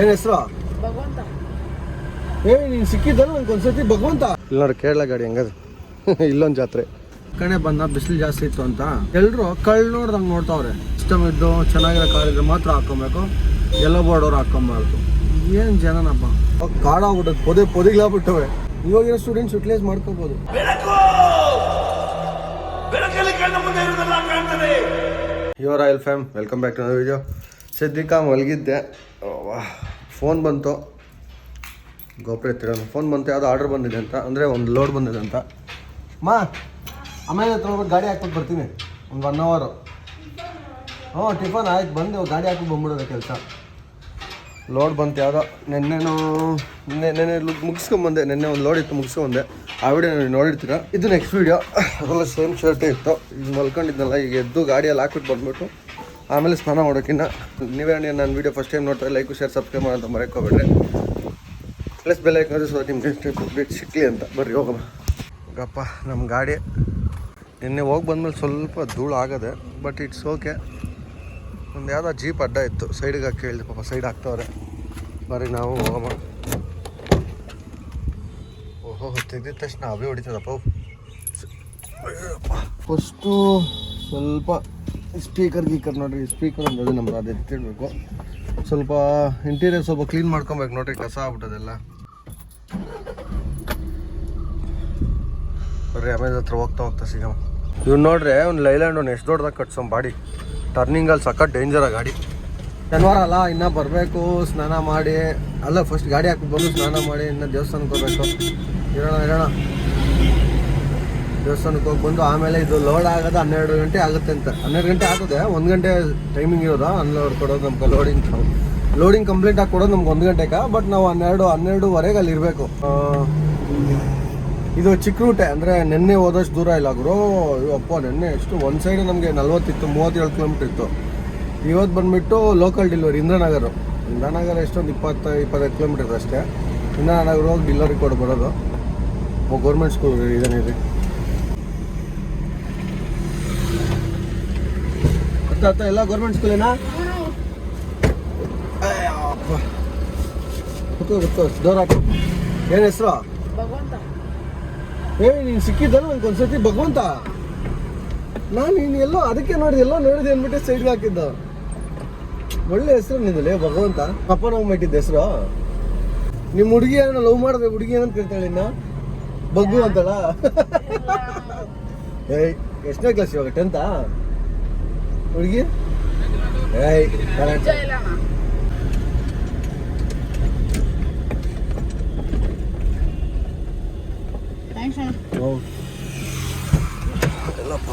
ಏನ್ ಹೆಸರು? ಭಗವಂತ. ಏ ನೀನ್ ಸಿಕ್ಕಿದ್ದಲ್ಲ ನಂಗೆ ಒಂದ್ಸತಿ ಭಗವಂತ. ಇಲ್ಲ ನೋಡಿ ಕೇರಳ ಗಾಡಿ ಹೆಂಗದು? ಇಲ್ಲೊಂದು ಜಾತ್ರೆ. ಕಣೆ ಬಂದ ಬಿಸಿಲು ಜಾಸ್ತಿ ಇತ್ತು ಅಂತ. ಎಲ್ರು ಕಳ್ಳು ನೋಡ್ದಂಗೆ ನೋಡ್ತಾವ್ರೆ. ಸಿಸ್ಟಮ್ ಇದ್ದು ಚೆನ್ನಾಗಿರೋ ಕಾರ್ ಇದ್ರೆ ಮಾತ್ರ ಹಾಕೊಬೇಕು ಎಲ್ಲೋ ಬೋರ್ಡವ್ರು ಹಾಕೊಂಬಾರ್ದು ಏನ್ ಜನನಪ್ಪ. ಕಾಡಾಗ್ಬಿಟ್ಟದು ಪೊದೆ ಪೊದಿಗ್ಲಾಗ್ಬಿಟ್ಟವೆ. ಇವಾಗಿರೋ ಸ್ಟೂಡೆಂಟ್ಸ್ ಯುಟಿಲೈಸ್ ಮಾಡ್ಕೋಬೋದು. Your oil fam welcome back to the video ಸದ್ಯಕ್ಕೆ ಮಲಗಿದ್ದೆ. ಫೋನ್ ಬಂತು. ಗೋಪುರ ಎತ್ತಿರೋದು ಫೋನ್ ಬಂತು, ಯಾವುದೋ ಆರ್ಡರ್ ಬಂದಿದೆ ಅಂತ. ಅಂದರೆ ಒಂದು ಲೋಡ್ ಬಂದಿದೆ ಅಂತ. ಮಾ, ಆಮೇಲೆ ಹೋಗ್ಬಿಟ್ಟು ಗಾಡಿ ಹಾಕ್ಬಿಟ್ಟು ಬರ್ತೀನಿ. ಒಂದು ಒನ್ ಅವರು ಹ್ಞೂ, ಟಿಫನ್ ಆಯ್ತು. ಬಂದು ಗಾಡಿ ಹಾಕಿ ಬಂದ್ಬಿಡೋದು ಕೆಲಸ. ಲೋಡ್ ಬಂತು ಯಾವುದೋ. ನೆನ್ನೆನು, ನಿನ್ನೆ ಮುಗಿಸ್ಕೊಂಬಂದೆ. ನೆನ್ನೆ ಒಂದು ಲೋಡ್ ಇತ್ತು, ಮುಗಿಸ್ಕೊಂಬಂದೆ. ಆ ವಿಡಿಯೋ ನೀವು ನೋಡಿರ್ತೀರ. ಇದು ನೆಕ್ಸ್ಟ್ ವೀಡಿಯೋ ಅದೆಲ್ಲ ಸೇಮ್ ಶರ್ಟೇ ಇತ್ತು. ಈಗ ಮಲ್ಕೊಂಡಿದ್ನಲ್ಲ ಈಗ ಎದ್ದು ಗಾಡಿಯಲ್ಲಿ ಹಾಕ್ಬಿಟ್ಟು ಬಂದ್ಬಿಟ್ಟು. ಆಮೇಲೆ ಸ್ನಾನ ಮಾಡೋಕ್ಕಿಂತ ನೀವೇ ನನ್ನ ವೀಡಿಯೋ ಫಸ್ಟ್ ಟೈಮ್ ನೋಡ್ತಾರೆ ಲೈಕು ಶೇರ್ ಸಬ್ಸ್ಕ್ರೈಬ್ ಮಾಡೋಂತ ಮರೆಕೋಬೇಡ್ರಿ ಪ್ಲಸ್ ಬೆಲೆ ಹಾಕಿದ್ರೆ ಸೊ ನಿಮ್ಗೆ ಅಪ್ಡೇಟ್ ಸಿಕ್ಕಲಿ ಅಂತ. ಬರ್ರಿ, ಹೋಗೋಣ. ಗಪ್ಪ ನಮ್ಮ ಗಾಡಿ. ನಿನ್ನೆ ಹೋಗಿ ಬಂದಮೇಲೆ ಸ್ವಲ್ಪ ಧೂಳು ಆಗದೆ ಬಟ್ ಇಟ್ಸ್ ಓಕೆ ಒಂದು ಯಾವುದೋ ಜೀಪ್ ಅಡ್ಡ ಇತ್ತು. ಸೈಡಿಗೆ ಹಾಕಿ ಹೇಳಿದೆ ಪಾಪ ಸೈಡ್ ಹಾಕ್ತವ್ರೆ. ಬರ್ರಿ, ನಾವು ಹೋಗೋಣ. ಓಹೋ ತೆಗೆದ ತಕ್ಷಣ ಅವೇ ಹೊಡಿತದಪ್ಪ. ಫಸ್ಟು ಸ್ವಲ್ಪ ಸ್ಪೀಕರ್ ಗೀಕರ್ ನೋಡ್ರಿ ಸ್ಪೀಕರ್ ಒಂದು ನಮ್ದು, ಅದೇ ತಿಳ್ಬೇಕು ಸ್ವಲ್ಪ ಇಂಟೀರಿಯರ್ ಸ್ವಲ್ಪ ಕ್ಲೀನ್ ಮಾಡ್ಕೊಬೇಕು ನೋಡ್ರಿ, ಕಸ ಆಗ್ಬಿಟ್ಟದೆಲ್ಲ. ನೋಡ್ರಿ ಆಮೇಲೆ ಹತ್ರ ಹೋಗ್ತಾ ಹೋಗ್ತಾ ಸಿಗಮ್ಮ ಇವ್ನು ನೋಡ್ರಿ ಒಂದು ಲೈಲ್ಯಾಂಡ್ ಅವ್ನು ಎಷ್ಟು ದೊಡ್ಡದಾಗ ಕಟ್ಸೋಮ್ ಬಾಡಿ. ಟರ್ನಿಂಗಲ್ಲಿ ಡೇಂಜರ್ ಡೇಂಜರ ಗಾಡಿ. ಶನಿವಾರ ಅಲ್ಲ, ಇನ್ನೂ ಬರಬೇಕು, ಸ್ನಾನ ಮಾಡಿ. ಅಲ್ಲ ಫಸ್ಟ್ ಗಾಡಿ ಹಾಕಿ ಬಂದು ಸ್ನಾನ ಮಾಡಿ, ಇನ್ನೂ ದೇವಸ್ಥಾನಕ್ಕೆ ಹೋಗ್ಬೇಕು. ಇರೋಣ ಇರೋಣ. ದೇವಸ್ಥಾನಕ್ಕೆ ಹೋಗಿ ಬಂದು ಆಮೇಲೆ ಇದು ಲೋಡ್ ಆಗೋದು ಹನ್ನೆರಡು ಗಂಟೆ ಆಗುತ್ತೆ ಅಂತ. ಹನ್ನೆರಡು ಗಂಟೆ ಆಗುತ್ತೆ ಒಂದು ಗಂಟೆ ಟೈಮಿಂಗ್ ಇರೋದು? ಅನ್ಲೋಡ್ ಕೊಡೋದು ನಮ್ಗೆ ಲೋಡಿಂಗ್ ಲೋಡಿಂಗ್ ಕಂಪ್ಲೀಟ್ ಆಗಿ ಕೊಡೋದು ನಮ್ಗೆ ಒಂದು ಗಂಟೆಗೆ ಬಟ್ ನಾವು ಹನ್ನೆರಡು, ಹನ್ನೆರಡುವರೆಗೆ ಅಲ್ಲಿ ಇರಬೇಕು. ಇದು ಚಿಕ್ಕ ರೂಟೆ ಅಂದರೆ ನೆನ್ನೆ ಹೋದಷ್ಟು ದೂರ ಇಲ್ಲ ಗುರು. ಅಪ್ಪ, ನೆನ್ನೆ ಎಷ್ಟು, ಒಂದು ಸೈಡ್ ನಮಗೆ ನಲ್ವತ್ತಿತ್ತು, ಮೂವತ್ತೇಳು ಕಿಲೋಮೀಟ್ರ್ ಇತ್ತು. ಇವತ್ತು ಬಂದುಬಿಟ್ಟು ಲೋಕಲ್ ಡೆಲಿವರಿ ಇಂದ್ರನಗರ. ಇಂದ್ರನಗರ ಎಷ್ಟೊಂದು ಇಪ್ಪತ್ತು, ಇಪ್ಪತ್ತೈದು ಕಿಲೋಮೀಟರ್ ಅಷ್ಟೇ. ಇಂದ್ರನಗರ ಹೋಗಿ ಡಿಲಿವರಿ ಕೊಡು ಬರೋದು. ಗೌರ್ಮೆಂಟ್ ಸ್ಕೂಲ್ ಇದೇನೆ ಅತ್ತ ಎಲ್ಲ ಗೌರ್ಮೆಂಟ್ ಸ್ಕೂಲೇನಾ ಡೋರ್ ಹಾಕು. ಏನು ಹೆಸರು? ಏ, ನೀನು ಸಿಕ್ಕಿದ್ದಲ್ಲ ನನ್ಗೆ ಒಂದ್ಸತಿ ಭಗವಂತ. ನಾನು ನೀನು ಎಲ್ಲೋ ಅದಕ್ಕೆ ನೋಡಿದೆ, ಎಲ್ಲೋ ನೋಡಿದೆ ಅಂದ್ಬಿಟ್ಟು ಸೈಡ್ಗೆ ಹಾಕಿದ್ದ. ಒಳ್ಳೆ ಹೆಸರು ನಿಂದಲೇ, ಭಗವಂತ. ಅಪ್ಪ ನಾವು ಮಾಡಿದ್ದ ಹೆಸರು. ನಿಮ್ಮ ಹುಡುಗಿ ಏನೋ ಲವ್ ಮಾಡಿದ್ರೆ ಹುಡುಗಿ ಏನಂತ ಕೇಳ್ತಾಳೆ ಇನ್ನ? ಬಗ್ಗು ಅಂತಳ ಏಯ್, ಎಷ್ಟನೇ ಕ್ಲಾಸ್ ಇವಾಗ ಟೆಂತಾ ಹುಡುಗಿ? ಏಯ್ ಇಲ್ಲ ಎಲ್ಲಪ್ಪ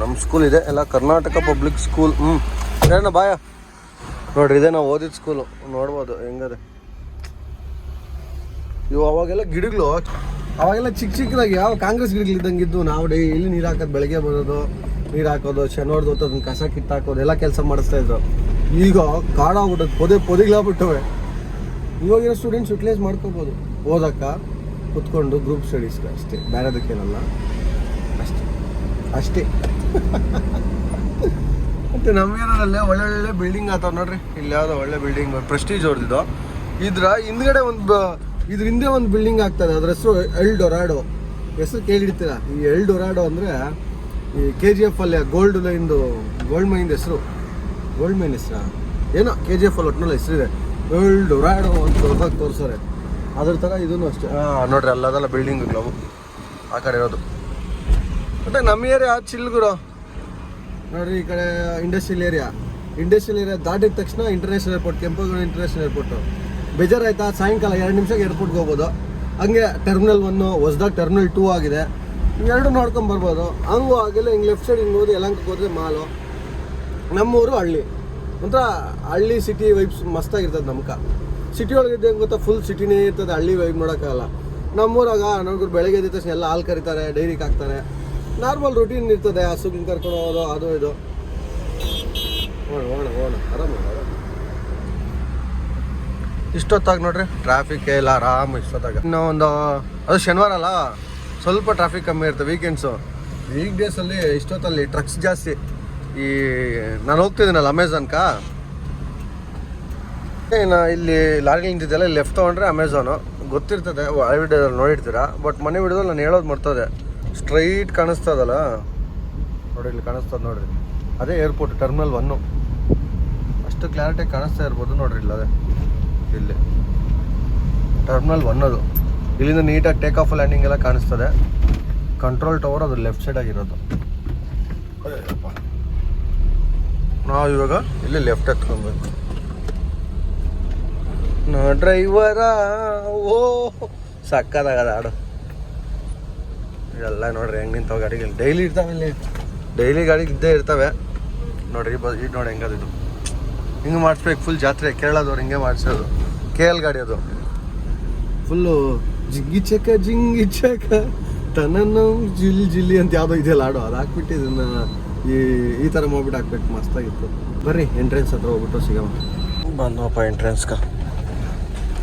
ನಮ್ಮ ಸ್ಕೂಲ್ ಇದೆ. ಎಲ್ಲ ಕರ್ನಾಟಕ ಪಬ್ಲಿಕ್ ಸ್ಕೂಲ್ ಹ್ಞೂ ಏನಣ್ಣ ಬಾಯ ನೋಡ್ರಿ ಇದೆ ನಾವು ಓದಿದ ಸ್ಕೂಲು ನೋಡ್ಬೋದು ಹೆಂಗದೆ. ಇವು ಅವಾಗೆಲ್ಲ ಗಿಡಗಳು ಅವಾಗೆಲ್ಲ ಚಿಕ್ಕ ಚಿಕ್ಕದಾಗಿ ಯಾವ ಕಾಂಗ್ರೆಸ್ ಗಿಡಗಳು ಇದ್ದಂಗೆ ಇದ್ದು ನಾವು ಡೈಲಿ ನೀರು ಹಾಕೋದು ಬೆಳಗ್ಗೆ ಬರೋದು. ನೀರು ಹಾಕೋದು ಶನೋಡ್ದು ಅದನ್ನ ಕಸ ಕಿತ್ತಾಕೋದು, ಎಲ್ಲ ಕೆಲಸ ಮಾಡಿಸ್ತಾ ಇದ್ರು. ಈಗ ಕಾಡಾಗ್ಬಿಟ್ಟದು, ಪೊದೆ ಪೊದಿಗ್ಲಾಗ್ಬಿಟ್ಟವೆ. ಇವಾಗಿರೋ ಸ್ಟೂಡೆಂಟ್ಸ್ ಯುಟಿಲೈಸ್ ಮಾಡ್ಕೋಬೋದು. ಓದಕ್ಕ, ಕುತ್ಕೊಂಡು ಗ್ರೂಪ್ ಸ್ಟಡೀಸ್ಗೆ ಅಷ್ಟೇ. ಬೇರೆದಕ್ಕೇನಲ್ಲ. ಅಷ್ಟೇ. ಅಷ್ಟೇ. ಮತ್ತು ನಮ್ಮ ಏರಿಯಾದಲ್ಲೇ ಒಳ್ಳೊಳ್ಳೆ ಬಿಲ್ಡಿಂಗ್ ಆತಾವ ನೋಡ್ರಿ. ಇಲ್ಲಿ ಯಾವುದೋ ಒಳ್ಳೆ ಬಿಲ್ಡಿಂಗ್ ಪ್ರೆಸ್ಟೀಜ್ ಹೊಡೆದಿದ್ದು ಇದ್ರ ಹಿಂದ್ಗಡೆ ಒಂದು ಇದ್ರ ಹಿಂದೆ ಒಂದು ಬಿಲ್ಡಿಂಗ್ ಆಗ್ತದೆ. ಅದ್ರ ಹೆಸರು ಎಲ್ ಡೊರಾಡೋ ಹೆಸರು ಕೇಳಿಡ್ತೀರಾ ಈ ಎಲ್ ಡೊರಾಡೋ ಅಂದರೆ ಈ ಕೆ ಜಿ ಎಫ್ ಅಲ್ಲಿ ಗೋಲ್ಡ್ ಲೈನ್ದು ಗೋಲ್ಡ್ ಮೈನ್ ಹೆಸರು. ಗೋಲ್ಡ್ ಮೈನ್ ಹೆಸರಾ? ಏನೋ ಕೆ ಜಿ ಎಫ್ ಅಲ್ಲಿ ಒಟ್ಟಿನಲ್ಲಿ ಹೆಸರಿದೆ ಗೋಲ್ಡ್ ಡೊರಾಡೋ ಅಂತ ದೊಡ್ಡದಾಗಿ ತೋರಿಸೋರೆ ಅದ್ರ ಥರ ಇದನ್ನು ಅಷ್ಟೇ. ಹಾಂ ನೋಡ್ರಿ ಅಲ್ಲದಲ್ಲ ಬಿಲ್ಡಿಂಗ್ಗಳು ಆ ಕಡೆ ಇರೋದು. ಮತ್ತೆ ನಮ್ಮ ಏರಿಯಾ ಚಿಲ್ಗುರು ನೋಡ್ರಿ ಈ ಕಡೆ ಇಂಡಸ್ಟ್ರಿಯಲ್ ಏರಿಯಾ ಇಂಡಸ್ಟ್ರಿಯಲ್ ಏರಿಯಾ ದಾಟಿದ ತಕ್ಷಣ international airport Kempegowda international airport ಬೇಜಾರಾಯ್ತಾ? ಸಾಯಂಕಾಲ ಎರಡು ನಿಮಿಷಕ್ಕೆ ಏರ್ಪೋರ್ಟ್ಗೆ ಹೋಗ್ಬೋದು. ಹಂಗೆ ಟರ್ಮಿನಲ್ ಒನ್ನು ಹೊಸ್ದಾಗಿ ಟರ್ಮಿನಲ್ ಟೂ ಆಗಿದೆ. ಎರಡು ನೋಡ್ಕೊಂಡು ಬರ್ಬೋದು. ಹಂಗೂ ಆಗಿಲ್ಲ, ಹಿಂಗೆ ಲೆಫ್ಟ್ ಸೈಡ್ ಹಿಂಗೆ ಹೋದ್ರೆ ಯಲಂಕಕ್ಕೆ ಹೋದ್ರೆ ಮಾಲು. ನಮ್ಮೂರು ಹಳ್ಳಿ. ಒಂಥರ ಹಳ್ಳಿ ಸಿಟಿ ವೈಬ್ಸ್ ಮಸ್ತಾಗಿರ್ತದೆ ನಮ್ಕ. ಸಿಟಿ ಒಳಗಿದ್ದೆ ಹೆಂಗೆ ಗೊತ್ತಾ ಫುಲ್ ಸಿಟಿನೇ ಇರ್ತದೆ ಹಳ್ಳಿ ವೈಬ್ ನೋಡೋಕ್ಕಾಗಲ್ಲ. ನಮ್ಮೂರಾಗ ನೋಡ್ರು ಬೆಳಗ್ಗೆ ಎದ್ದ ತಕ್ಷಣ ಎಲ್ಲ ಹಾಲು ಕರಿತಾರೆ ಡೈರಿಗೆ ಹಾಕ್ತಾರೆ. ನಾರ್ಮಲ್ ರೂಟೀನ್ ಇರ್ತದೆ, ಹಸುಗಿನ ಕರ್ಕೊಂಡು ಹೋಗೋದು, ಅದು ಇದು. ಓಣ ಓಣ ಓಣ ಆರಾಮ ಇಷ್ಟೊತ್ತಾಗ ನೋಡ್ರಿ? ಟ್ರಾಫಿಕ್ ಇಲ್ಲ ಆರಾಮ ಇಷ್ಟೊತ್ತಾಗ. ಇನ್ನೊಂದು ಅದು ಶನಿವಾರ ಅಲ್ಲ? ಸ್ವಲ್ಪ ಟ್ರಾಫಿಕ್ ಕಮ್ಮಿ ಇರುತ್ತೆ ವೀಕೆಂಡ್ಸು ವೀಕ್ ಡೇಸಲ್ಲಿ ಇಷ್ಟೊತ್ತಲ್ಲಿ ಟ್ರಕ್ಸ್ ಜಾಸ್ತಿ. ಈ, ನಾನು ಹೋಗ್ತಿದ್ದೀನಲ್ಲ ಅಮೆಝಾನ್ಕ ಇನ್ನು ಇಲ್ಲಿ ಲಾರಿ ನಿಂತಿದ್ದೆಲ್ಲ ಲೆಫ್ಟ್ ತೊಗೊಂಡ್ರೆ ಅಮೆಝಾನು ಗೊತ್ತಿರ್ತದೆ ವಿಡಿಯೋದಲ್ಲಿ ನೋಡಿರ್ತೀರಾ? ಬಟ್ ಮನೆ ವಿಡಿಯೋದಲ್ಲಿ ನಾನು ಹೇಳೋದು ಮರ್ತದೆ. ಸ್ಟ್ರೈಟ್ ಕಾಣಿಸ್ತದಲ್ಲ ನೋಡಿ ಇಲ್ಲಿ ಕಾಣಿಸ್ತದೆ ನೋಡ್ರಿ. ಅದೇ ಏರ್ಪೋರ್ಟ್ ಟರ್ಮಿನಲ್ ಒನ್ನು ಅಷ್ಟು ಕ್ಲಾರಿಟಿ ಕಾಣಿಸ್ತಾ ಇರ್ಬೋದು ನೋಡ್ರಿ ಇಲ್ಲ ಅದೇ ಇಲ್ಲಿ. ಟರ್ಮಿನಲ್ ಒನ್ ಅದು. ಇಲ್ಲಿಂದ ನೀಟಾಗಿ ಟೇಕ್ ಆಫ್ ಲ್ಯಾಂಡಿಂಗ್ ಎಲ್ಲ ಕಾಣಿಸ್ತದೆ. ಕಂಟ್ರೋಲ್ ಟವರ್ ಅದು ಲೆಫ್ಟ್ ಸೈಡ್ ಆಗಿರೋದು. ನಾವು ಇವಾಗ ಇಲ್ಲಿ ಲೆಫ್ಟ್ ಹತ್ಕೊಬೇಕು. ನಾ ಡ್ರೈವರ ಓ ಸಕ್ಕದಾಗದ ಹಾಡು ಎಲ್ಲ ನೋಡ್ರಿ ಹೆಂಗೆ ನಿಂತಾವ ಗಾಡಿಗಳು. ಡೈಲಿ ಇರ್ತಾವೆ ಇಲ್ಲಿ. ಡೈಲಿ ಗಾಡಿ ಇದ್ದೇ ಇರ್ತವೆ. ನೋಡ್ರಿ, ಬ ಇದು ನೋಡಿ ಹೆಂಗದು ಇದು. ಹಿಂಗೆ ಮಾಡಿಸ್ಬೇಕು ಫುಲ್ ಜಾತ್ರೆ. ಕೇರಳದವ್ರು ಹಿಂಗೆ ಮಾಡಿಸೋದು. ಕೆ ಎಲ್ ಗಾಡಿ ಅದು. ಫುಲ್ಲು ಜಿಗ್ಗಿ ಚಕ ಜಿಂಗಿ ಚಕ ತನ್ನ ಜಿಲ್ ಜಿಲ್ಲಿ ಅಂತ ಯಾವುದೋ ಇದೆಯಲ್ಲ ಹಾಡು ಅದು ಹಾಕ್ಬಿಟ್ಟು ಇದನ್ನ ಈ ಈ ಥರ ಮಾಡ್ಬಿಟ್ಟು ಹಾಕ್ಬೇಕು. ಮಸ್ತಾಗಿತ್ತು. ಬರ್ರಿ ಎಂಟ್ರೆನ್ಸ್ ಹತ್ರ ಹೋಗ್ಬಿಟ್ಟು ಸಿಗಮ್ಮ ಬಂದವಪ್ಪ ಎಂಟ್ರೆನ್ಸ್ಗೆ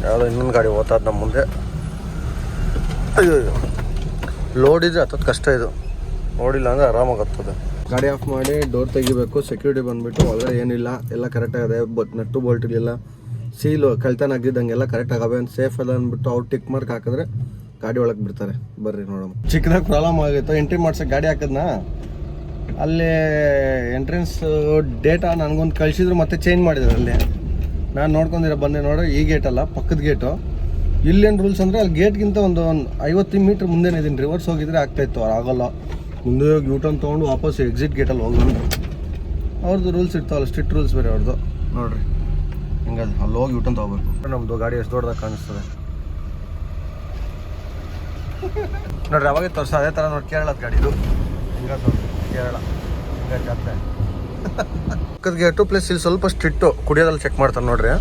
ಯಾವುದೋ ಇನ್ನೊಂದು ಗಾಡಿ ಓದ್ತದ ನಮ್ಮ ಮುಂದೆ. ಅಯ್ಯೋ ಲೋಡ್ ಇದ್ರೆ ಹತ್ತದ ಕಷ್ಟ ಇದು. ನೋಡಿಲ್ಲ ಅಂದರೆ ಆರಾಮಾಗಿ ಹತ್ತದ ಗಾಡಿ ಆಫ್ ಮಾಡಿ ಡೋರ್ ತೆಗಿಬೇಕು. ಸೆಕ್ಯೂರಿಟಿ ಬಂದ್ಬಿಟ್ಟು ಒಳಗಡೆ ಏನಿಲ್ಲ. ಎಲ್ಲ ಕರೆಕ್ಟ್ ಆಗದೆ. ಬಟ್ ನಟ್ಟು ಬೋಲ್ಟ್ಗಳಿಲ್ಲ ಸೀಲು ಕಳ್ತನ ಆಗಿದ್ದಂಗೆಲ್ಲ ಕರೆಕ್ಟ್ ಆಗವೆ ಅಂತ ಸೇಫ್ ಅಲ್ಲ ಅಂದ್ಬಿಟ್ಟು ಅವ್ರು ಟಿಕ್ ಮಾರ್ಕ್ ಹಾಕಿದ್ರೆ ಗಾಡಿ ಒಳಗೆ ಬಿಡ್ತಾರೆ. ಬರ್ರಿ ನೋಡೋಣ ಚಿಕ್ಕದಾಗಿ ಪ್ರಾಬ್ಲಮ್ ಆಗಿತ್ತು. ಎಂಟ್ರಿ ಮಾಡ್ಸಕ್ಕೆ ಗಾಡಿ ಹಾಕಿದ್ನಾ? ಅಲ್ಲಿ ಎಂಟ್ರೆನ್ಸ್ ಡೇಟಾ ನನಗೊಂದು ಕಳಿಸಿದ್ರು, ಮತ್ತೆ ಚೇಂಜ್ ಮಾಡಿದ್ರು ಅಲ್ಲಿ. ನಾನು ನೋಡ್ಕೊಂಡಿರೋ ಬಂದೆ ನೋಡ್ರಿ ಈ ಗೇಟ್ ಅಲ್ಲ, ಪಕ್ಕದ ಗೇಟು ಇಲ್ಲೇನು ರೂಲ್ಸ್ ಅಂದರೆ ಅಲ್ಲಿ ಗೇಟ್ಗಿಂತ ಒಂದು ಐವತ್ತು ಮೀಟ್ರ್ ಮುಂದೆನೇ ಇದೀನಿ. ರಿವರ್ಸ್ ಹೋಗಿದ್ರೆ ಆಗ್ತಾಯಿತ್ತು ಅವ್ರು ಆಗೋಲ್ಲ. ಮುಂದೆ ಹೋಗಿ ಯೂಟರ್ನ್ ತೊಗೊಂಡು ವಾಪಸ್ ಎಕ್ಸಿಟ್ ಗೇಟಲ್ಲಿ ಹೋಗೋಣ. ಅವ್ರದ್ದು ರೂಲ್ಸ್ ಇರ್ತಾವಲ್ಲ ಸ್ಟ್ರಿಕ್ಟ್ ರೂಲ್ಸ್ ಬೇರೆ ಅವ್ರದ್ದು ನೋಡ್ರಿ. ಹಿಂಗದು, ಅಲ್ಲಿ ಹೋಗಿ ಯೂಟನ್ ತಗೋಬೇಕು. ನಮ್ಮದು ಗಾಡಿ ಎಷ್ಟು ದೊಡ್ಡದಾಗ ಕಾಣಿಸ್ತದೆ. ನೋಡ್ರಿ, ಅವಾಗೆ ತೋರಿಸ, ಅದೇ ಥರ ನೋಡಿ ಕೇರಳದ ಗಾಡಿ ಇದು. ಹಿಂಗ ಕೇರಳ, ಹಿಂಗ ಜಾತ್ರೆ. ಪಕ್ಕದ ಗೇಟು ಪ್ಲಸ್ ಇಲ್ಲಿ ಸ್ವಲ್ಪ ಸ್ಟ್ರಿಕ್ಟು ಕುಡಿಯೋದಲ್ಲಿ ಚೆಕ್ ಮಾಡ್ತಾರೆ ನೋಡ್ರಿ.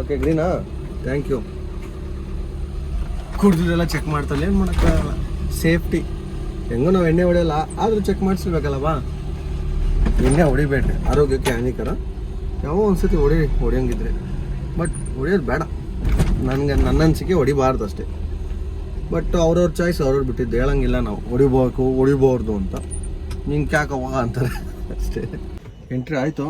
ಓಕೆ ಗ್ರೀನಾ ಥ್ಯಾಂಕ್ ಯು ಕುಡ್ದಿದ್ದೆಲ್ಲ ಚೆಕ್ ಮಾಡ್ತಾರೆ, ಏನು ಮಾಡೋಕ್ಕಾಗಲ್ಲ. ಸೇಫ್ಟಿ ಹೆಂಗೋ ನಾವು ಎಣ್ಣೆ ಹೊಡೆಯಲ್ಲ, ಆದರೂ ಚೆಕ್ ಮಾಡಿಸ್ಬೇಕಲ್ಲವಾ ಎಣ್ಣೆ ಹೊಡಿಬೇಡ್ರಿ, ಆರೋಗ್ಯಕ್ಕೆ ಹಾನಿಕರ. ಯಾವ ಒಂದ್ಸತಿ ಹೊಡಿ, ಹೊಡಿಯಂಗಿದ್ರೆ. ಬಟ್ ಹೊಡಿಯೋದು ಬೇಡ. ನನಗೆ ನನ್ನ ಅನಿಸಿಕೆ ಹೊಡಿಬಾರ್ದು ಅಷ್ಟೇ. ಬಟ್ ಅವ್ರವ್ರ ಚಾಯ್ಸ್ ಅವ್ರವ್ರು ಬಿಟ್ಟಿದ್ದು, ಹೇಳಂಗಿಲ್ಲ ನಾವು. ಹೊಡಿಬೇಕು, ಹೊಡಿಬಾರ್ದು ಅಂತ. ನಿಂಗೆ ಯಾಕವಾಗ ಅಂತಾರೆ ಅಷ್ಟೇ. ಎಂಟ್ರಿ ಆಯಿತು.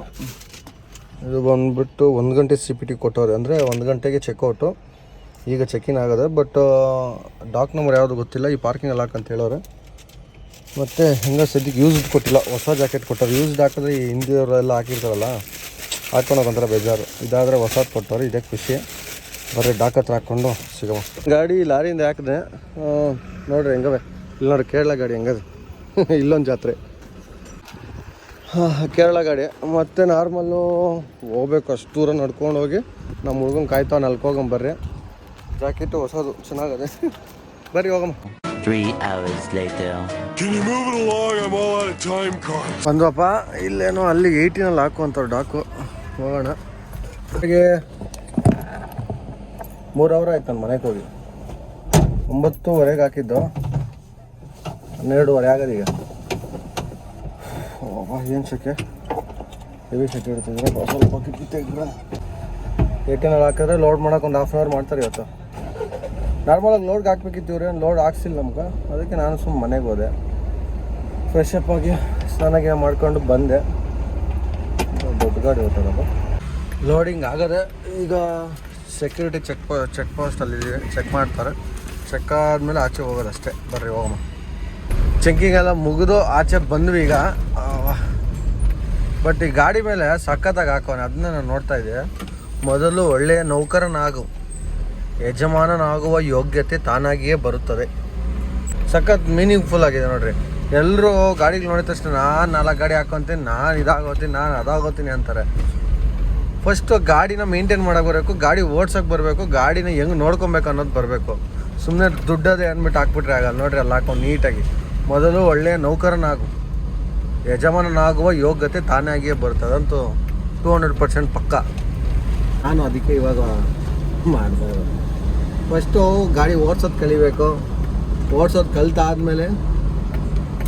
ಇದು ಬಂದ್ಬಿಟ್ಟು ಒಂದು ಗಂಟೆ ಸಿ ಪಿ ಟಿ ಕೊಟ್ಟವ್ರೆ. ಅಂದರೆ ಒಂದು ಗಂಟೆಗೆ ಚೆಕ್ಔಟು ಈಗ ಚೆಕ್-ಇನ್ ಆಗದೆ ಬಟ್ ಡಾಕ್ ನಂಬರ್ ಯಾವುದು ಗೊತ್ತಿಲ್ಲ, ಈ ಪಾರ್ಕಿಂಗಲ್ಲಿ ಹಾಕಂತ ಹೇಳೋರೆ ಮತ್ತು ಹೆಂಗ ಸದ್ಯಕ್ಕೆ ಯೂಸ್ ಕೊಟ್ಟಿಲ್ಲ. ಹೊಸ ಜಾಕೆಟ್ ಕೊಟ್ಟರು ಯೂಸ್ಡ್ ಹಾಕಿದ್ರೆ ಈ ಹಿಂದಿಯವರೆಲ್ಲ ಹಾಕಿರ್ತಾರಲ್ಲ ಹಾಕ್ಕೊಳಕ್ಕೆ ಒಂಥರ ಬೇಜಾರು. ಇದಾದರೆ ಹೊಸದು ಕೊಟ್ಟವ್ರು, ಇದೇ ಖುಷಿ. ಬರೀ ಡಾಕ್ ಹತ್ರ ಹಾಕ್ಕೊಂಡು ಸಿಗೋ ಗಾಡಿ ಲಾರಿಯಿಂದ ಹಾಕಿದೆ ನೋಡ್ರಿ ಹೆಂಗವೆ. ಇಲ್ಲಿ ನೋಡ್ರಿ ಕೇರಳ ಗಾಡಿ ಹೆಂಗದೆ. ಇಲ್ಲೊಂದು ಜಾತ್ರೆ. ಹಾಂ, ಕೇರಳ ಗಾಡಿ. ಮತ್ತು ನಾರ್ಮಲ್ಲು ಹೋಗ್ಬೇಕು. ಅಷ್ಟು ದೂರ ನಡ್ಕೊಂಡು ಹೋಗಿ ನಮ್ಮ ಹುಡ್ಗಂಗೆ ಕಾಯ್ತಾವ ಅಲ್ಲಿ ಬರ್ರಿ. ಜಾಕೆಟು ಹೊಸದು, ಚೆನ್ನಾಗದೆ. ಬರ್ರಿ ಹೋಗಮ್ಮ. Three hours later. Can you move it along? I'm all out of time cards. ಬಂದ್ವಪ್ಪ? ಇಲ್ಲೇನೋ ಅಲ್ಲಿ ಏಯ್ಟೀನಲ್ಲಿ ಹಾಕುವಂಥವ್ರು ಡಾಕು. ಹೋಗೋಣ. ಬೆಳಿಗ್ಗೆ ಮೂರು ಅವರ್ ಆಯ್ತು ನನ್ನ ಮನೆಗೆ ಹೋಗಿ. ಒಂಬತ್ತುವರೆಗೆ ಹಾಕಿದ್ದು. ಹನ್ನೆರಡುವರೆ ಆಗದ ಈಗ ಏನು ಸೆಕೆ ಹೆವಿ ಸೆಕೆ ಇಡ್ತಿದ್ರೆ ಸ್ವಲ್ಪ ಕಿಟ್ಟಿ ತೆಗ್ದ್ರೆ ಏಯ್ಟೀನಲ್ಲಿ ಹಾಕಿದ್ರೆ ಲೋಡ್ ಮಾಡೋಕೆ ಒಂದು ಹಾಫ್ ಆನ್ ಅವರ್ ಮಾಡ್ತಾರೆ ಇವತ್ತು. ನಾರ್ಮಲಾಗಿ ಲೋಡ್ಗೆ ಹಾಕ್ಬೇಕಿತ್ತು ಇವ್ರು ಲೋಡ್ ಹಾಕ್ಸಿಲ್ಲ ನಮ್ಗೆ. ಅದಕ್ಕೆ ನಾನು ಸುಮ್ಮನೆ ಮನೆಗೆ ಹೋದೆ. ಫ್ರೆಶ್ ಅಪ್ ಆಗಿ ಸ್ನಾನಗೆ ಮಾಡ್ಕೊಂಡು ಬಂದೆ. ದೊಡ್ಡ ಗಾಡಿ ಹೋಗ್ತಾರಪ್ಪ ಲೋಡಿಂಗ್ ಆಗದೆ ಈಗ ಸೆಕ್ಯೂರಿಟಿ ಚೆಕ್ ಪೋ ಚೆಕ್ ಪೋಸ್ಟಲ್ಲಿ ಚೆಕ್ ಮಾಡ್ತಾರೆ. ಚೆಕ್ ಆದಮೇಲೆ ಆಚೆ ಹೋಗೋದು ಅಷ್ಟೇ. ಬರ್ರಿ ಹೋಗಮ್ಮ ಚೆಕ್ಕಿಂಗ್ ಎಲ್ಲ ಮುಗಿದು ಆಚೆ ಬಂದ್ವಿ ಈಗ. ಬಟ್ ಈ ಗಾಡಿ ಮೇಲೆ ಸಖತ್ತಾಗಿ ಹಾಕೋಣ. ಅದನ್ನ ನಾನು ನೋಡ್ತಾ ಇದ್ದೆ. ಮೊದಲು ಒಳ್ಳೆಯ ನೌಕರನಾಗು. ಯಜಮಾನನಾಗುವ ಯೋಗ್ಯತೆ ತಾನಾಗಿಯೇ ಬರುತ್ತದೆ. ಸಖತ್ ಮೀನಿಂಗ್ಫುಲ್ ಆಗಿದೆ ನೋಡ್ರಿ. ಎಲ್ಲರೂ ಗಾಡಿಗೆ ನೋಡಿದ ತಕ್ಷಣ, ನಾನು ನಾಲ್ಕು ಗಾಡಿ ಹಾಕೊತೀನಿ, ನಾನು ಇದಾಗೋತೀನಿ, ನಾನು ಅದಾಗೋತೀನಿ ಅಂತಾರೆ. ಫಸ್ಟು ಗಾಡಿನ ಮೇಂಟೈನ್ ಮಾಡೋಕ್ಕೆ ಬರಬೇಕು, ಗಾಡಿ ಓಡ್ಸೋಕೆ ಬರಬೇಕು, ಗಾಡಿನ ಹೆಂಗೆ ನೋಡ್ಕೊಬೇಕು ಅನ್ನೋದು ಬರಬೇಕು. ಸುಮ್ಮನೆ ದುಡ್ಡದೇ ಅಂದ್ಬಿಟ್ಟು ಹಾಕ್ಬಿಟ್ರೆ ಆಗಲ್ಲ ನೋಡ್ರಿ, ಅಲ್ಲಿ ಹಾಕೊಂಡು ನೀಟಾಗಿ. ಮೊದಲು ಒಳ್ಳೆಯ ನೌಕರನಾಗು. ಯಜಮಾನನಾಗುವ ಯೋಗ್ಯತೆ ತಾನಾಗಿಯೇ ಬರುತ್ತೆ ಅದಂತೂ ಟೂ ಹಂಡ್ರೆಡ್ ಪರ್ಸೆಂಟ್ ಪಕ್ಕ. ನಾನು ಅದಕ್ಕೆ ಇವಾಗ ಮಾಡ್ತಾ ಫಸ್ಟು ಗಾಡಿ ಓಡ್ಸೋದು ಕಲಿಬೇಕು. ಓಡ್ಸೋದು ಕಲಿತಾದ್ಮೇಲೆ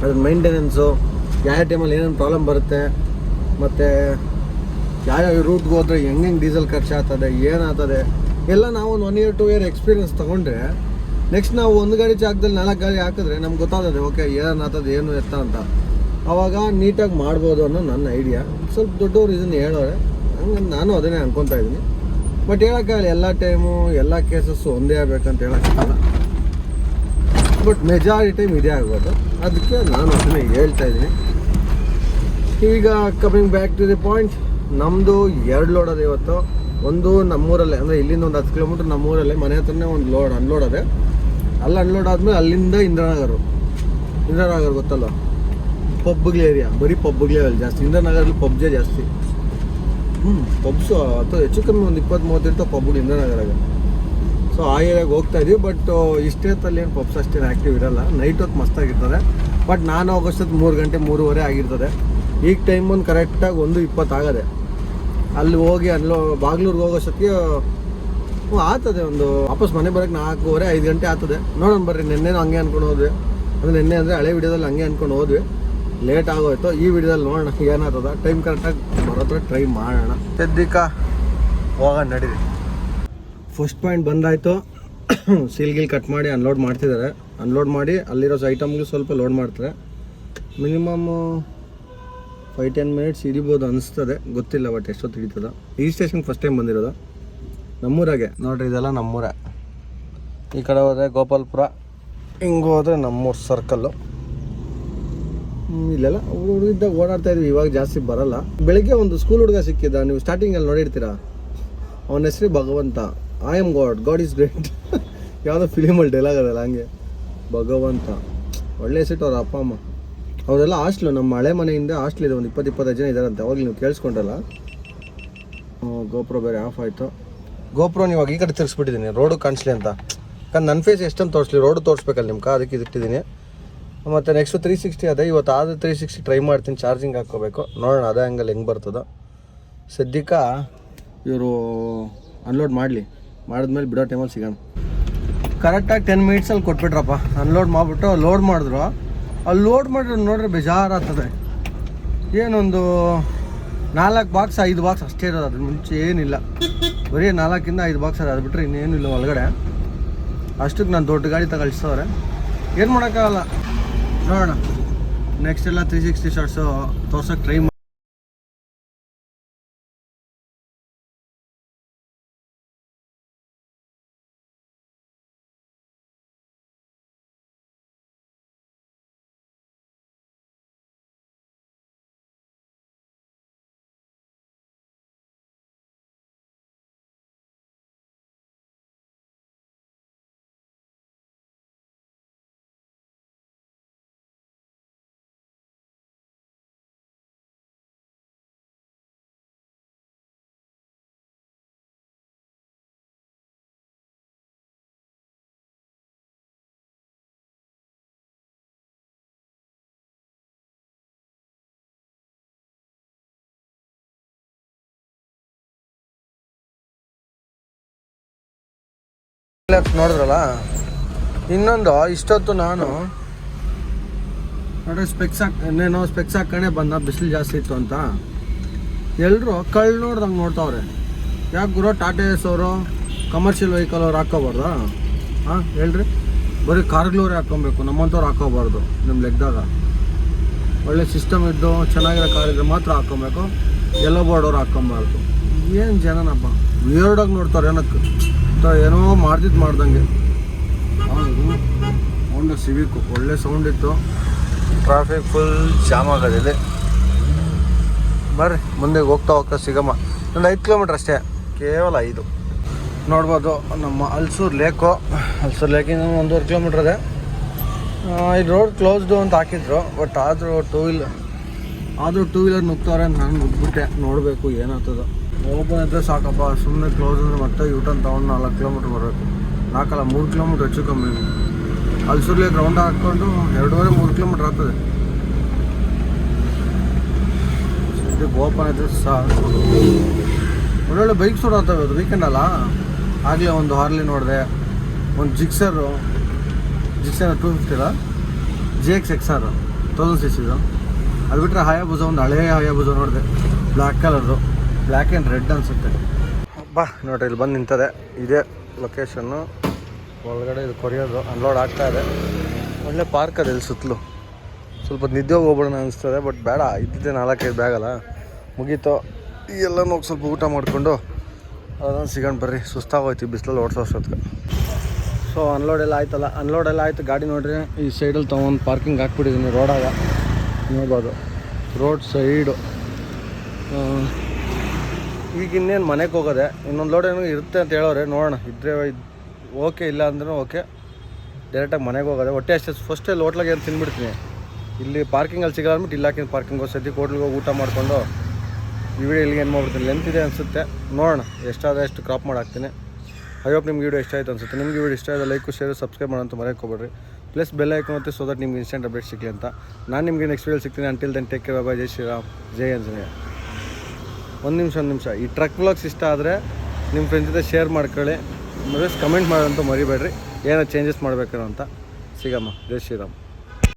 ಅದ್ರ ಮೈಂಟೆನೆನ್ಸು ಯಾವ ಟೈಮಲ್ಲಿ ಏನೇನು ಪ್ರಾಬ್ಲಮ್ ಬರುತ್ತೆ, ಮತ್ತು ಯಾವ್ಯಾವ ರೂಟ್ಗೆ ಹೋದ್ರೆ ಹೆಂಗೆ ಹೆಂಗೆ ಡೀಸೆಲ್ ಖರ್ಚು ಆಗ್ತದೆ ಏನಾಗ್ತದೆ ಎಲ್ಲ ನಾವು ಒಂದು one year two year experience ತೊಗೊಂಡ್ರೆ ನೆಕ್ಸ್ಟ್ ನಾವು ಒಂದು ಗಾಡಿ ಜಾಗದಲ್ಲಿ ನಾಲ್ಕು ಗಾಡಿ ಹಾಕಿದ್ರೆ ನಮ್ಗೆ ಗೊತ್ತಾಗ್ತದೆ ಓಕೆ ಏನಾಗ್ತದೆ ಏನು ಎತ್ತ ಅಂತ. ಆವಾಗ ನೀಟಾಗಿ ಮಾಡ್ಬೋದು ಅನ್ನೋ ನನ್ನ ಐಡಿಯಾ ಸ್ವಲ್ಪ ದೊಡ್ಡವರು ಇದನ್ನು ಹೇಳೋರೆ ಹಂಗೆ ನಾನು ಅದನ್ನೇ ಅನ್ಕೊತಾ ಇದ್ದೀನಿ. ಬಟ್ ಹೇಳೋಕ್ಕಾಗಲ್ಲ, ಎಲ್ಲ ಟೈಮು ಎಲ್ಲ ಕೇಸಸ್ಸು ಒಂದೇ ಆಗಬೇಕಂತ ಹೇಳೋಕ್ಕಾಗಲ್ಲ. ಬಟ್ ಮೆಜಾರಿಟಿ ಟೈಮ್ ಇದೇ ಆಗ್ಬೋದು ಅದಕ್ಕೆ ನಾನು ಅದನ್ನೇ ಹೇಳ್ತಾ ಇದ್ದೀನಿ. ಈಗ coming back to the point ನಮ್ಮದು ಎರಡು ಲೋಡ್ ಅದೇ ಇವತ್ತು. ಒಂದು ನಮ್ಮೂರಲ್ಲೇ, ಅಂದರೆ ಇಲ್ಲಿಂದ ಒಂದು ಹತ್ತು ಕಿಲೋಮೀಟ್ರ್ ನಮ್ಮೂರಲ್ಲೇ, ಮನೆ ಹತ್ರನೇ ಒಂದು ಲೋಡ್ ಅನ್ಲೋಡ್ ಅದೇ. ಅಲ್ಲಿ ಅನ್ಲೋಡ್ ಆದಮೇಲೆ ಅಲ್ಲಿಂದ ಇಂದ್ರನಗರ. ಇಂದ್ರನಗರ್ ಗೊತ್ತಲ್ಲ ಪಬ್ಗಳ ಏರಿಯಾ ಬರೀ ಪಬ್ಗಳೇ ಅಲ್ಲಿ ಜಾಸ್ತಿ. ಇಂದ್ರಾನಗರಲ್ಲಿ ಪಬ್ಜೆ ಜಾಸ್ತಿ. ಹ್ಞೂ ಪಬ್ಸು ಅಥವಾ ಹೆಚ್ಚು ಕಮ್ಮಿ ಒಂದು ಇಪ್ಪತ್ತು ಮೂವತ್ತಿರ್ತಾವೆ ಪಬ್ಗಳು ಇಂದ್ರಾನಗರಾಗ ಸೊ ಆ ಏರಿಯಾಗೆ ಹೋಗ್ತಾ ಇದೀವಿ ಬಟ್ ಇಷ್ಟೇ ಹೊತ್ತಲ್ಲಿ ಏನು ಪಬ್ಸ್ ಅಷ್ಟೇನು ಆ್ಯಕ್ಟಿವ್ ಇರಲ್ಲ. ನೈಟ್ ಹೊತ್ತು ಮಸ್ತಾಗಿರ್ತದೆ ಬಟ್ ನಾನು ಹೋಗೋಷ್ಟೊತ್ತು ಮೂರು ಗಂಟೆ ಮೂರುವರೆ ಆಗಿರ್ತದೆ. ಈಗ ಟೈಮ್ ಒಂದು ಕರೆಕ್ಟಾಗಿ ಒಂದು ಇಪ್ಪತ್ತಾಗದೆ ಅಲ್ಲಿ ಹೋಗಿ, ಅಲ್ಲೋ ಬಾಗ್ಲೂರ್ಗೆ ಹೋಗೋಷ್ಟೊತ್ತಿಗೆ ಆಗ್ತದೆ ಒಂದು, ವಾಪಸ್ ಮನೆ ಬರೋಕ್ಕೆ ನಾಲ್ಕೂವರೆ, ಐದು ಗಂಟೆ ಆಗ್ತದೆ ನೋಡೋಣ ಬರ್ರಿ, ನಿನ್ನೆನೂ ಹಂಗೆ ಅಂದ್ಕೊಂಡು ಹೋದ್ವಿ. ಅಂದರೆ ನಿನ್ನೆ ಅಂದರೆ ಹಳೆ ವಿಡಿಯೋದಲ್ಲಿ ಹಂಗೆ ಅಂದ್ಕೊಂಡು ಹೋದ್ವಿ. ಲೇಟ್ ಆಗೋಯ್ತು. ಈ ವಿಡಿಯೋದಲ್ಲಿ ನೋಡೋಣ ಏನಾಗ್ತದ? ಟೈಮ್ ಕರೆಕ್ಟಾಗಿ ಬರೋತ್ರ ಟ್ರೈ ಮಾಡೋಣ. ಸದ್ಯಕ್ಕ ಹೋಗೋಣ ನಡೀರಿ. ಫಸ್ಟ್ ಪಾಯಿಂಟ್ ಬಂದಾಯಿತು. ಸೀಲ್ಗಿಲ್ ಕಟ್ ಮಾಡಿ ಅನ್ಲೋಡ್ ಮಾಡ್ತಿದ್ದಾರೆ. ಅನ್ಲೋಡ್ ಮಾಡಿ ಅಲ್ಲಿರೋ ಐಟಮ್ಗೆ ಸ್ವಲ್ಪ ಲೋಡ್ ಮಾಡ್ತಾರೆ. ಮಿನಿಮಮ್ ಫೈವ್ ಟೆನ್ ಮಿನಿಟ್ಸ್ ಹಿಡಿಬೋದು ಅನಿಸ್ತದೆ. ಗೊತ್ತಿಲ್ಲ ಬಟ್ ಎಷ್ಟೊತ್ತು ಹಿಡಿತದ. ಈ ಸ್ಟೇಷನ್ಗೆ ಫಸ್ಟ್ ಟೈಮ್ ಬಂದಿರೋದು. ನಮ್ಮೂರಾಗೆ. ನೋಡ್ರಿ ಇದೆಲ್ಲ ನಮ್ಮೂರೇ. ಈ ಕಡೆ ಹೋದರೆ ಗೋಪಾಲ್ಪುರ. ಹಿಂಗೆ ಹೋದರೆ ನಮ್ಮೂರು ಸರ್ಕಲ್ಲು ಇಲ್ಲೆಲ್ಲ? ಹುಡುಗಿದ್ದಾಗ ಓಡಾಡ್ತಾ ಇದ್ವಿ ಇವಾಗ ಜಾಸ್ತಿ ಬರಲ್ಲ. ಬೆಳಿಗ್ಗೆ ಒಂದು ಸ್ಕೂಲ್ ಹುಡುಗ ಸಿಕ್ಕಿದ್ದ ನೀವು ಸ್ಟಾರ್ಟಿಂಗಲ್ಲಿ ನೋಡಿರ್ತೀರಾ? ಅವನ ಹೆಸರು Bhagavanta. I am god god is great ಯಾವುದೋ ಫಿಲಿಮಲ್ಲಿ ಡೈಲಾಗ್ ಅದಲ್ಲ ಹಂಗೆ. ಭಗವಂತ. ಒಳ್ಳೆ ಹೆಸರು ಅವ್ರ ಅಪ್ಪ ಅಮ್ಮ. ಅವರೆಲ್ಲ ಹಾಸ್ಟ್ಲು ನಮ್ಮ ಹಳೆ ಮನೆಯಿಂದ ಹಾಸ್ಟ್ಲ್ ಇದೆ ಒಂದು ಇಪ್ಪತ್ತು ಇಪ್ಪತ್ತೈದು ಜನ ಇದ್ದಾರಂತೆ ಅವಾಗ ನೀವು ಕೇಳಿಸ್ಕೊಂಡ್ರಲ್ಲ? ಹ್ಮ್, ಗೋಪ್ರೋ ಬೇರೆ ಆಫ್ ಆಯಿತು. ಗೋಪ್ರೋ ಇವಾಗ ಈ ಕಡೆ ತಿರ್ಸ್ಬಿಟ್ಟಿದ್ದೀನಿ ರೋಡು ಕಾಣಿಸ್ಲಿ ಅಂತ. ಯಾಕಂದ್ರೆ ನನ್ನ ಫೇಸ್ ಎಷ್ಟೊಂದು ತೋರಿಸ್ಲಿ ರೋಡು ತೋರಿಸ್ಬೇಕಲ್ಲ ನಿಮ್ಗೆ ಅದಕ್ಕೆ ಇದಿಟ್ಟಿದ್ದೀನಿ ಮತ್ತು ನೆಕ್ಸ್ಟು ತ್ರೀ ಸಿಕ್ಸ್ಟಿ ಅದೇ ಇವತ್ತು ಆದ ತ್ರೀ ಸಿಕ್ಸ್ಟಿ ಟ್ರೈ ಮಾಡ್ತೀನಿ ಚಾರ್ಜಿಂಗ್ ಹಾಕ್ಕೋಬೇಕು. ನೋಡೋಣ ಅದೇ ಆ್ಯಂಗಲ್ ಹೆಂಗೆ ಬರ್ತದೋ. ಸದ್ಯಕ್ಕೆ ಇವರು ಅನ್ಲೋಡ್ ಮಾಡಲಿ. ಮಾಡಿದ್ಮೇಲೆ ಬಿಡೋ ಟೈಮಲ್ಲಿ ಸಿಗೋಣ. ಕರೆಕ್ಟಾಗಿ ಟೆನ್ ಮಿನಿಟ್ಸಲ್ಲಿ ಕೊಟ್ಬಿಟ್ರಪ್ಪ. ಅನ್ಲೋಡ್ ಮಾಡಿಬಿಟ್ಟು ಲೋಡ್ ಮಾಡಿದ್ರು. ಅಲ್ಲಿ ಲೋಡ್ ಮಾಡಿದ್ರೆ ನೋಡ್ರೆ ಬೇಜಾರಾಗ್ತದೆ. ಏನೊಂದು ನಾಲ್ಕು ಬಾಕ್ಸ್ ಐದು ಬಾಕ್ಸ್ ಅಷ್ಟೇ ಇರೋದು. ಅದ್ರ ಮುಂಚೆ ಏನಿಲ್ಲ. ಬರೀ ನಾಲ್ಕಿಂದ ಐದು ಬಾಕ್ಸ್ ಅದು ಬಿಟ್ಟರೆ ಇನ್ನೇನಿಲ್ಲ ಒಳಗಡೆ. ಅಷ್ಟಕ್ಕೆ ನಾನು ದೊಡ್ಡ ಗಾಡಿ ತಗೊಳ್ಸವ್ರೆ. ಏನು ಮಾಡೋಕ್ಕಾಗಲ್ಲ. ನೋಡೋಣ. ನೆಕ್ಸ್ಟ್ ಎಲ್ಲ ತ್ರೀ ಸಿಕ್ಸ್ಟಿ ಶಾರ್ಟ್ಸು ತೋರ್ಸೋಕೆ ಟ್ರೈ ನೋಡಿದ್ರಲ್ಲ? ಇನ್ನೊಂದು, ಇಷ್ಟೊತ್ತು ನಾನು ನೋಡ್ರಿ ಸ್ಪೆಕ್ಸ್ ಹಾಕ್, ಇನ್ನೇನೋ ಸ್ಪೆಕ್ಸ್ ಹಾಕೊಂಡೆ ಬಂದ, ಬಿಸಿಲು ಜಾಸ್ತಿ ಇತ್ತು ಅಂತ. ಎಲ್ಲರೂ ಕಳ್ಳು ನೋಡ್ದಂಗೆ ನೋಡ್ತಾವ್ರೆ. ಯಾಕೆ ಗುರು ಟಾಟಾ ಎಸ್ ಅವರು ಕಮರ್ಷಿಯಲ್ ವೆಹಿಕಲ್ ಅವ್ರು ಹಾಕೋಬಾರ್ದಾ ಹಾಂ, ಹೇಳ್ರಿ. ಬರೀ ಕಾರ್ಗಳವ್ರೆ ಹಾಕೊಬೇಕು ನಮ್ಮಂಥವ್ರು ಹಾಕೋಬಾರ್ದು ನಿಮ್ಮ ಲೆಕ್ಕದಾಗ ಒಳ್ಳೆ ಸಿಸ್ಟಮ್ ಇದ್ದು, ಚೆನ್ನಾಗಿರೋ ಕಾರ್ ಇದ್ರೆ ಮಾತ್ರ ಹಾಕೊಬೇಕು ಎಲ್ಲೋ ಬೋರ್ಡವ್ರು ಹಾಕೊಬಾರ್ದು ಏನು ಜನನಪ್ಪ? ವಿಯರ್ಡಾಗಿ ನೋಡ್ತಾರೆ ಏನಕ್ಕೆ? ತ- ಏನೋ ಮಾಡ್ದಿದ್ದು ಮಾಡ್ದಂಗೆ. ಸೌಂಡ್ ಸಿವಿಕ್, ಒಳ್ಳೆ ಸೌಂಡ್ ಇತ್ತು. ಟ್ರಾಫಿಕ್ ಫುಲ್ ಜಾಮ್ ಆಗೋದಿದೆ ಬರ್ರಿ ಮುಂದೆ ಹೋಗ್ತಾ ಹೋಗ್ತಾ ಸಿಗಮ್ಮ. ಒಂದು ಐದು ಕಿಲೋಮೀಟ್ರ್ ಅಷ್ಟೇ, ಕೇವಲ ಐದು. ನೋಡ್ಬೋದು, ನಮ್ಮ ಹಲ್ಸೂರು ಲೇಕು. ಹಲ್ಸೂರು ಲೇಕಿಂದ ಒಂದೂವರೆ ಕಿಲೋಮೀಟ್ರ್ ಇದೆ. ಈ ರೋಡ್ ಕ್ಲೋಸ್ಡು ಅಂತ ಹಾಕಿದ್ರು ಬಟ್ ಆದರೂ ಟೂ ವೀಲರ್ ಆದರೂ ಟೂ ವೀಲರ್ ನುಗ್ತವ್ರೆ ಅಂತ ನಾನು ನುಗ್ಬಿಟ್ಟೆ ನೋಡಬೇಕು ಏನಾಗ್ತದೆ. ಓಪನ್ ಇದ್ದರೆ ಸಾಕಪ್ಪ. ಸುಮ್ಮನೆ ಕ್ಲೋಸ್ ಅಂದರೆ ಮತ್ತೆ ಯೂಟರ್ನ್ ತಗೊಂಡು ನಾಲ್ಕು ಕಿಲೋಮೀಟ್ರ್ ಬರಬೇಕು. ನಾಲ್ಕಲ್ಲ, ಮೂರು ಕಿಲೋಮೀಟ್ರ್ ಹೆಚ್ಚು ಕಮ್ಮಿ. ಅಲ್ಸೂರ್ಲಿ ಗ್ರೌಂಡ್ ಹಾಕ್ಕೊಂಡು ಎರಡೂವರೆ, ಮೂರು ಕಿಲೋಮೀಟ್ರ್ ಆಗ್ತದೆ. ಇದಕ್ಕೆ ಓಪನ್ ಇದ್ದರೆ ಸಾಕು. ಒಳ್ಳೊಳ್ಳೆ ಬೈಕ್ ಓಡಾಡ್ತವೆ ಅದು ವೀಕೆಂಡ್ ಅಲ್ಲ. ಆಗಲೇ ಒಂದು ಹಾರ್ಲಿ ನೋಡಿದೆ. ಒಂದು Gixxer Gixxer two ಫಿಫ್ಟಿಲ್ಲ G X X R thousand C ಸಿದು ಅದು ಬಿಟ್ಟರೆ ಹಯಾಬುಜ ಒಂದು ಹಳೆಯ ಹಯಾಬುಜ ನೋಡಿದೆ. ಬ್ಲ್ಯಾಕ್ ಕಲರ್ದು ಬ್ಲ್ಯಾಕ್ ಆ್ಯಂಡ್ ರೆಡ್ ಅನಿಸುತ್ತೆ. ಬಾ, ನೋಡ್ರಿ, ಇಲ್ಲಿ ಬಂದು ನಿಂತದೆ. ಇದೇ ಲೊಕೇಶನ್ನು ಒಳಗಡೆ ಇದು ಕೊರಿಯೋದು ಅನ್ಲೋಡ್ ಆಗ್ತಾ ಇದೆ. ಒಳ್ಳೆ ಪಾರ್ಕ್ ಅದು ಇಲ್ಲಿ ಸುತ್ತಲೂ. ಸ್ವಲ್ಪ ನಿದ್ದೆ ಹೋಗ್ಬಿಡೋಣ ಅನಿಸ್ತದೆ ಬಟ್ ಬೇಡ, ಇದ್ದಿದ್ದೆ ನಾಲ್ಕೈದು ಬ್ಯಾಗಲ್ಲ ಮುಗೀತು. ಈ ಎಲ್ಲನೂ ಹೋಗಿ ಸ್ವಲ್ಪ ಊಟ ಮಾಡಿಕೊಂಡು ಅದನ್ನು ಸಿಗೊಂಡು ಬರ್ರಿ. ಸುಸ್ತಾಗೋಯ್ತು ಬಿಸಿಲಲ್ಲಿ ಓಡಿಸೋ ಅಷ್ಟೊತ್ತಿಗೆ. ಸೊ ಅನ್ಲೋಡ್ ಎಲ್ಲ ಆಯ್ತಲ್ಲ. ಅನ್ಲೋಡ್ ಎಲ್ಲ ಆಯಿತು. ಗಾಡಿ ನೋಡ್ರಿ, ಈ ಸೈಡಲ್ಲಿ ತೊಗೊಂಡು ಪಾರ್ಕಿಂಗ್ ಹಾಕ್ಬಿಟ್ಟಿದ್ದೀನಿ ರೋಡಾಗ. ನೋಡ್ಬೋದು. ರೋಡ್ ಸೈಡು ಈಗ ಇನ್ನೇನು ಮನೆಗೆ ಹೋಗೋದೆ, ಇನ್ನೊಂದು ಲೋಡ್ ಏನೋ ಇರುತ್ತೆ ಅಂತ ಹೇಳೋರೆ, ನೋಡೋಣ. ಇದ್ರೆ ಓಕೆ, ಇಲ್ಲ ಅಂದ್ರೂ ಓಕೆ. ಡೈರೆಕ್ಟಾಗಿ ಮನೆಗೆ ಹೋಗೋದೆ. ಹೊಟ್ಟೆ ಅಷ್ಟೇ ಫಸ್ಟೇ ಹೋಟ್ಲಾಗೆ ಏನು ತಿನ್ಬಿಡ್ತೀನಿ? ಇಲ್ಲಿ ಪಾರ್ಕಿಂಗಲ್ಲಿ ಸಿಗಲ್ಲ ಅಂದ್ಬಿಟ್ಟು ಇಲ್ಲಾಕಿನ ಪಾರ್ಕಿಂಗ್ ಸದ್ಯಕ್ಕೆ ಹೋಟ್ಲಿಗೆ ಹೋಗಿ ಊಟ ಮಾಡಿಕೊಂಡು, ಈ ವಿಡಿಯೋ ಇಲ್ಲಿಗೆ ಏನು ಮಾಡ್ಬಿಡ್ತೀನಿ. ಲೆಂತ್ ಇದೆ ಅನಿಸುತ್ತೆ. ನೋಡೋಣ ಎಷ್ಟಾದ ಎಷ್ಟು ಕ್ರಾಪ್ ಮಾಡಾಕ್ತೀನಿ ಐ ಹೋಪ್ ನಿಮ್ಗೆ ವಿಡಿಯೋ ಇಷ್ಟ ಆಯ್ತು ಅನ್ಸುತ್ತೆ. ನಿಮಗೆ ವಿಡಿಯೋ ಇಷ್ಟ ಆಯಿತು ಲೈಕ್ ಶೇರು ಸಬ್ಸ್ಕ್ರೈಬ್ ಮಾಡೋಂತ ಮನೆಗೆ ಹೋಗ್ಬೇಡ್ರಿ. ಪ್ಲಸ್ ಬೆಲ್ ಐಕನ್ ಮತ್ತೆ ಸೊ ದಟ್ ನಿಮ್ಗೆ ಇನ್ಸ್ಟೆಂಟ್ ಅಪ್ಡೇಟ್ ಸಿಗಲಿ ಅಂತ. ನಾನು ನಿಮಗೆ ನೆಕ್ಸ್ಟ್ ವೀಡಿಯೋ ಸಿಗ್ತೀನಿ. Until then take care bye ಜೈ ಶ್ರೀರಾಮ್ ಜೈ ಆಂಜನೇಯ ಒಂದು ನಿಮಿಷ ಒಂದು ನಿಮಿಷ. ಈ ಟ್ರಕ್ ವ್ಲಾಗ್ಸ್ ಇಷ್ಟ ಆದರೆ ನಿಮ್ಮ ಫ್ರೆಂಡ್ಸ್ ಜೊತೆ ಶೇರ್ ಮಾಡ್ಕೊಳ್ಳಿ. ಮತ್ತು ಕಮೆಂಟ್ ಮಾಡೋದಂತೂ ಮರಿಬೇಡ್ರಿ. ಏನೋ ಚೇಂಜಸ್ ಮಾಡಬೇಕು ಅಂತ. ಸಿಗಮ್ಮ. ಜೈ ಶ್ರೀರಾಮ್.